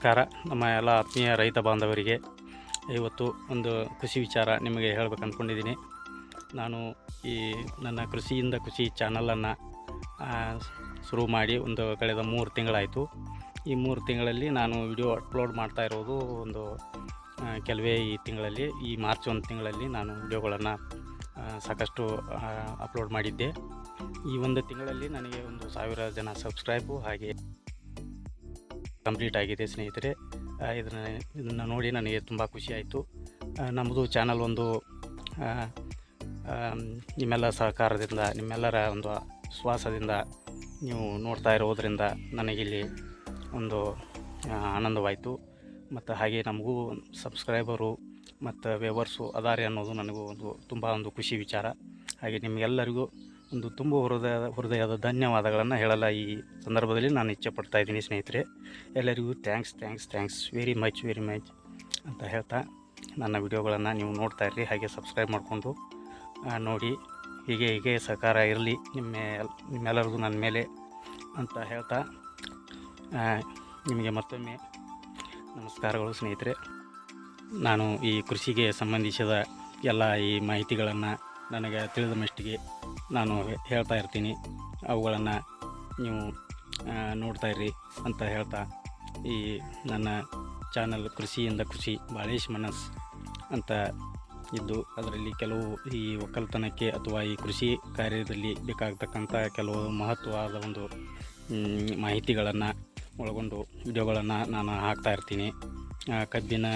ನಮಸ್ಕಾರ. ನಮ್ಮ ಎಲ್ಲ ಆತ್ಮೀಯ ರೈತ ಬಾಂಧವರಿಗೆ ಇವತ್ತು ಒಂದು ಕೃಷಿ ವಿಚಾರ ನಿಮಗೆ ಹೇಳಬೇಕು ಅಂದ್ಕೊಂಡಿದ್ದೀನಿ ನಾನು ಈ ನನ್ನ ಕೃಷಿಯಿಂದ ಕೃಷಿ ಚಾನಲನ್ನು ಶುರು ಮಾಡಿ ಒಂದು ಕಳೆದ ಮೂರು ತಿಂಗಳಾಯಿತು. ಈ ಮೂರು ತಿಂಗಳಲ್ಲಿ ನಾನು ವಿಡಿಯೋ ಅಪ್ಲೋಡ್ ಮಾಡ್ತಾ ಇರೋದು ಒಂದು ಕೆಲವೇ ಈ ತಿಂಗಳಲ್ಲಿ, ಈ ಮಾರ್ಚ್ ಒಂದು ತಿಂಗಳಲ್ಲಿ ನಾನು ವಿಡಿಯೋಗಳನ್ನು ಸಾಕಷ್ಟು ಅಪ್ಲೋಡ್ ಮಾಡಿದ್ದೆ. ಈ ಒಂದು ತಿಂಗಳಲ್ಲಿ ನನಗೆ ಒಂದು ಸಾವಿರ ಜನ ಸಬ್ಸ್ಕ್ರೈಬು ಹಾಗೆ ಕಂಪ್ಲೀಟ್ ಆಗಿದೆ ಸ್ನೇಹಿತರೆ. ಇದನ್ನು ಇದನ್ನು ನೋಡಿ ನನಗೆ ತುಂಬ ಖುಷಿಯಾಯಿತು ನಮ್ಮದು ಚಾನಲ್ ಒಂದು ನಿಮ್ಮೆಲ್ಲ ಸಹಕಾರದಿಂದ, ನಿಮ್ಮೆಲ್ಲರ ಒಂದು ಶ್ವಾಸದಿಂದ ನೀವು ನೋಡ್ತಾ ಇರೋದರಿಂದ ನನಗಿಲ್ಲಿ ಒಂದು ಆನಂದವಾಯಿತು. ಮತ್ತು ಹಾಗೆ ನಮಗೂ ಸಬ್ಸ್ಕ್ರೈಬರು ಮತ್ತು ವ್ಯವರ್ಸು ಅದಾರೆ ಅನ್ನೋದು ನನಗೂ ಒಂದು ತುಂಬ ಒಂದು ಖುಷಿ ವಿಚಾರ. ಹಾಗೆ ನಿಮಗೆಲ್ಲರಿಗೂ ಒಂದು ತುಂಬ ಹೃದಯ ಹೃದಯದ ಧನ್ಯವಾದಗಳನ್ನು ಹೇಳಲ್ಲ ಈ ಸಂದರ್ಭದಲ್ಲಿ ನಾನು ಇಚ್ಛೆ ಪಡ್ತಾ ಇದ್ದೀನಿ ಸ್ನೇಹಿತರೆ. ಎಲ್ಲರಿಗೂ thanks thanks thanks very much very much ಅಂತ ಹೇಳ್ತಾ ನನ್ನ ವಿಡಿಯೋಗಳನ್ನು ನೀವು ನೋಡ್ತಾ ಇರ್ರಿ, ಹಾಗೆ ಸಬ್ಸ್ಕ್ರೈಬ್ ಮಾಡಿಕೊಂಡು ನೋಡಿ ಹೀಗೆ ಹೀಗೆ ಸಹಕಾರ ಇರಲಿ ನಿಮ್ಮ, ನಿಮ್ಮೆಲ್ಲರಿಗೂ ನನ್ನ ಮೇಲೆ ಅಂತ ಹೇಳ್ತಾ ನಿಮಗೆ ಮತ್ತೊಮ್ಮೆ ನಮಸ್ಕಾರಗಳು ಸ್ನೇಹಿತರೆ. ನಾನು ಈ ಕೃಷಿಗೆ ಸಂಬಂಧಿಸಿದ ಎಲ್ಲ ಈ ಮಾಹಿತಿಗಳನ್ನು ನನಗೆ ತಿಳಿದ ಮಟ್ಟಿಗೆ ನಾನು ಹೇಳ್ತಾ ಇರ್ತೀನಿ. ಅವುಗಳನ್ನು ನೀವು ನೋಡ್ತಾಯಿರಿ ಅಂತ ಹೇಳ್ತಾ ಈ ನನ್ನ ಚಾನಲ್ ಕೃಷಿಯಿಂದ ಕೃಷಿ ಬಾಳೇಶ್ ಮನಸ್ ಅಂತ ಇದ್ದು ಅದರಲ್ಲಿ ಕೆಲವು ಈ ಒಕ್ಕಲ್ತನಕ್ಕೆ ಅಥವಾ ಈ ಕೃಷಿ ಕಾರ್ಯದಲ್ಲಿ ಬೇಕಾಗತಕ್ಕಂಥ ಕೆಲವು ಮಹತ್ವವಾದ ಒಂದು ಮಾಹಿತಿಗಳನ್ನು ಒಳಗೊಂಡು ವಿಡಿಯೋಗಳನ್ನು ನಾನು ಹಾಕ್ತಾ ಇರ್ತೀನಿ. ಕಬ್ಬಿನ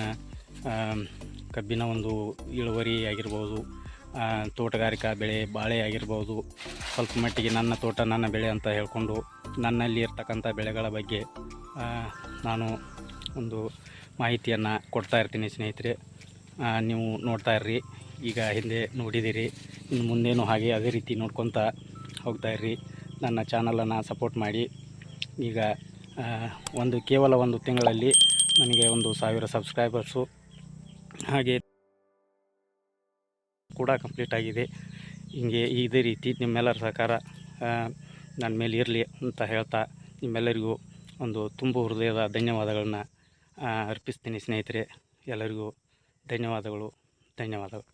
ಕಬ್ಬಿನ ಒಂದು ಇಳುವರಿ ಆಗಿರ್ಬೋದು ತೋಟಗಾರಿಕಾ ಬೆಳೆ ಬಾಳೆ ಆಗಿರ್ಬೋದು, ಸ್ವಲ್ಪ ಮಟ್ಟಿಗೆ ನನ್ನ ತೋಟ, ನನ್ನ ಬೆಳೆ ಅಂತ ಹೇಳಿಕೊಂಡು ನನ್ನಲ್ಲಿ ಇರ್ತಕ್ಕಂಥ ಬೆಳೆಗಳ ಬಗ್ಗೆ ನಾನು ಒಂದು ಮಾಹಿತಿಯನ್ನು ಕೊಡ್ತಾ ಇರ್ತೀನಿ ಸ್ನೇಹಿತರೆ. ನೀವು ನೋಡ್ತಾ ಇರ್ರಿ. ಈಗ ಹಿಂದೆ ನೋಡಿದ್ದೀರಿ ಇನ್ನು ಮುಂದೇನು ಹಾಗೆ ಅದೇ ರೀತಿ ನೋಡ್ಕೊತಾ ಹೋಗ್ತಾ ಇರ್ರಿ. ನನ್ನ ಚಾನಲನ್ನು ಸಪೋರ್ಟ್ ಮಾಡಿ. ಈಗ ಒಂದು ಕೇವಲ ಒಂದು ತಿಂಗಳಲ್ಲಿ ನನಗೆ ಒಂದು ಸಾವಿರ ಸಬ್ಸ್ಕ್ರೈಬರ್ಸು. ಹಾಗೆ ಕೂಡ ಕಂಪ್ಲೀಟ್ ಆಗಿದೆ. ಹಿಂಗೆ ಇದೇ ರೀತಿ ನಿಮ್ಮೆಲ್ಲರ ಸಹಕಾರ ನನ್ನ ಮೇಲೆ ಇರಲಿ ಅಂತ ಹೇಳ್ತಾ ನಿಮ್ಮೆಲ್ಲರಿಗೂ ಒಂದು ತುಂಬ ಹೃದಯದ ಧನ್ಯವಾದಗಳನ್ನ ಅರ್ಪಿಸ್ತೀನಿ ಸ್ನೇಹಿತರೆ. ಎಲ್ಲರಿಗೂ ಧನ್ಯವಾದಗಳು ಧನ್ಯವಾದಗಳು.